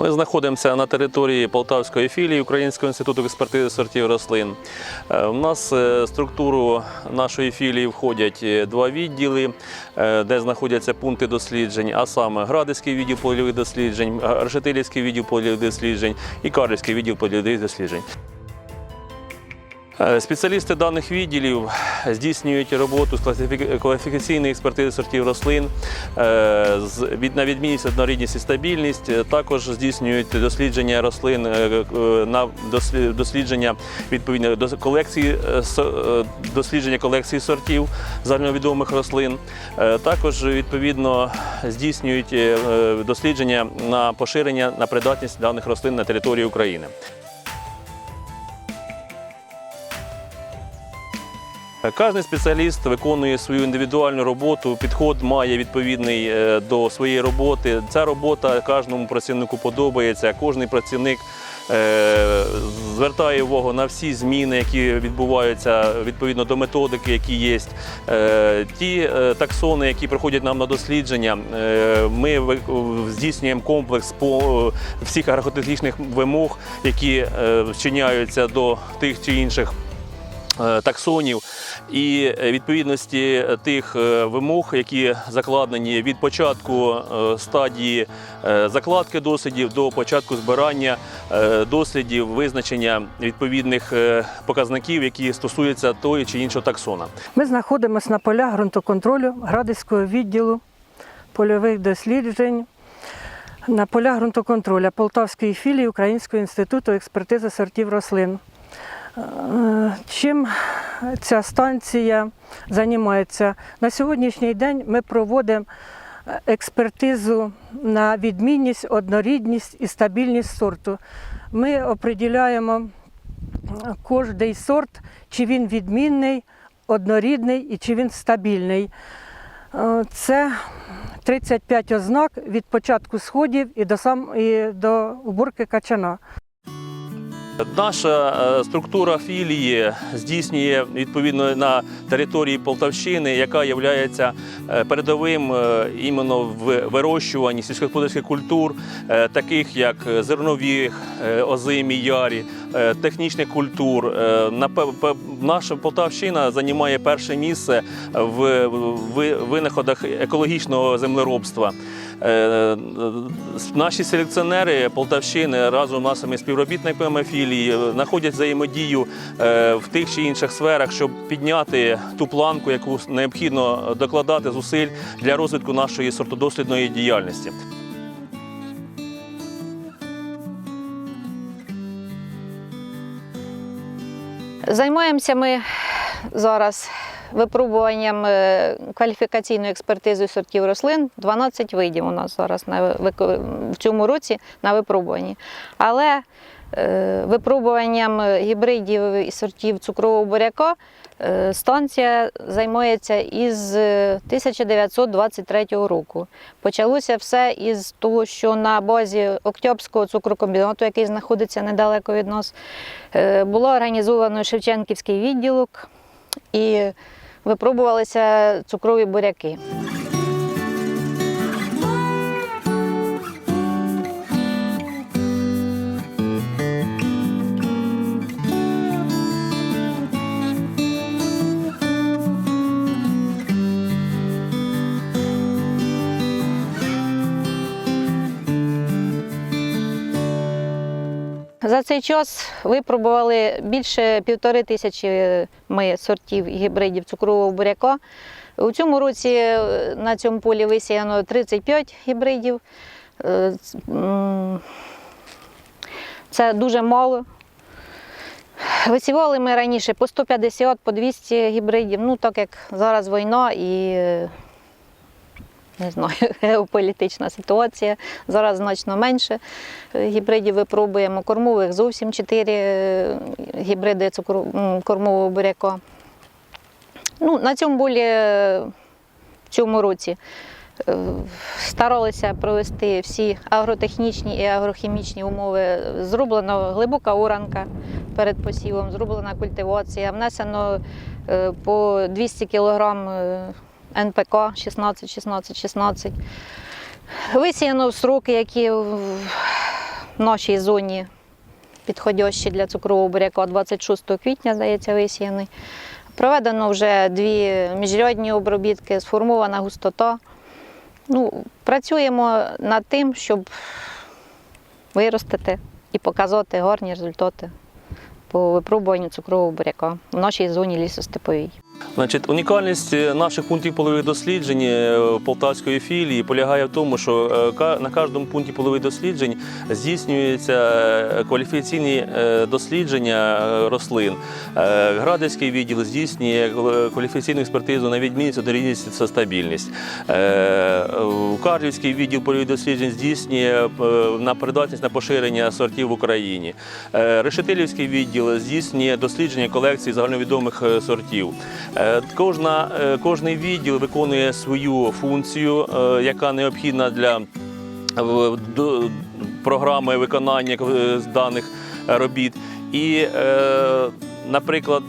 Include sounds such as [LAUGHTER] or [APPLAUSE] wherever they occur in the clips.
Ми знаходимося на території Полтавської філії Українського інституту експертизи сортів рослин. Е, У нас е, структуру нашої філії входять е, два відділи, е, де знаходяться пункти досліджень, а саме Градицький відділ польових досліджень, Решетилівський відділ польових досліджень і Карлівський відділ польових досліджень. Е, Спеціалісти даних відділів здійснюють роботу з класифі- кваліфікаційної експертизи сортів рослин е, на відмінність, однорідність і стабільність. Е, Також здійснюють дослідження рослин на дослідження відповідно до колекції дослідження колекції сортів загальновідомих рослин. Також відповідно здійснюють дослідження на поширення на придатність даних рослин на території України. Кожен спеціаліст виконує свою індивідуальну роботу, підход має відповідний е, до своєї роботи. Ця робота кожному працівнику подобається. Кожний працівник е, звертає увагу на всі зміни, які відбуваються відповідно до методики, які є. Е, Ті таксони, які приходять нам на дослідження, ми здійснюємо комплекс по всіх агротехнічних вимог, які вчиняються до тих чи інших таксонів і е, відповідності тих е, вимог, які закладені від початку е, стадії е, закладки дослідів до початку збирання е, дослідів, визначення відповідних е, показників, які стосуються тої чи іншого таксона. Ми знаходимося на полях ґрунтоконтролю Градицького відділу польових досліджень на полях ґрунтоконтролю Полтавської філії Українського інституту експертизи сортів рослин. Е, Чим ця станція займається? На сьогоднішній день ми проводимо експертизу на відмінність, однорідність і стабільність сорту. Ми определяємо кожний сорт, чи він відмінний, однорідний і чи він стабільний. Е, Це 35 ознак від початку сходів і до, сам, і до уборки качана. Наша е, структура філії здійснює відповідно на території Полтавщини, яка є передовим е, іменно в вирощуванні сільськогосподарських культур, е, таких як зернові, е, озимі, ярі, е, технічних культур. Наша Полтавщина займає перше місце в винаходах екологічного землеробства. Е, Наші селекціонери Полтавщини разом з нашими співробітниками філії знаходять взаємодію е, в тих чи інших сферах, щоб підняти ту планку, яку необхідно докладати зусиль для розвитку нашої сортодослідної діяльності. Займаємося ми зараз випробуванням кваліфікаційної експертизи сортів рослин. 12 видів у нас зараз на в цьому році на випробуванні. Але е, випробуванням гібридів і сортів цукрового буряка е, станція займається із е, 1923 року. Почалося все із того, що на базі Октябрського цукрокомбінату, який знаходиться недалеко від нас, е, було організовано Шевченківський відділок і випробувалися цукрові буряки. За цей час випробували більше півтори тисячі ми сортів гібридів цукрового буряка. У цьому році е, на цьому полі висіяно 35 гібридів. Е, Це дуже мало. Висівали ми раніше по 150, по 200 гібридів. Ну, так як зараз війна і е, не знаю, [LAUGHS] геополітична ситуація. Зараз значно менше е, гібридів випробуємо. Кормових зовсім 4 гібриди кормового буряка. Ну, на цьому болі е, в цьому році е, старалися провести всі агротехнічні і агрохімічні умови. Зроблена глибока оранка перед посівом, зроблена культивація, внесено е, по 200 кг НПК 16, 16, 16. Висіяно в сроки, які в- нашій зоні підходящий для цукрового буряка 26 квітня, здається, висіяний. Проведено вже дві міжрядні обробітки, сформована густота. Ну, працюємо над тим, щоб виростити і показати гарні результати по випробуванню цукрового буряка в нашій зоні лісостеповій. Значить, унікальність е, наших пунктів полових досліджень е, Полтавської філії полягає в тому, що е, на кожному пункті полових досліджень здійснюються кваліфікаційні дослідження рослин. Градівський відділ здійснює кваліфікаційну експертизу на відмінність, однорідність та стабільність. Карлівський відділ польових досліджень здійснює на придатність на поширення сортів в Україні. Решетилівський відділ здійснює дослідження колекції загальновідомих сортів. Е, Кожна, е, кожний відділ виконує свою функцію, е, яка необхідна для програми виконання даних робіт. І, наприклад,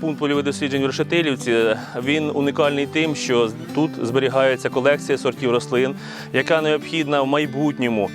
пункт польових досліджень в Решетилівці він унікальний тим, що тут зберігається колекція сортів рослин, яка необхідна в майбутньому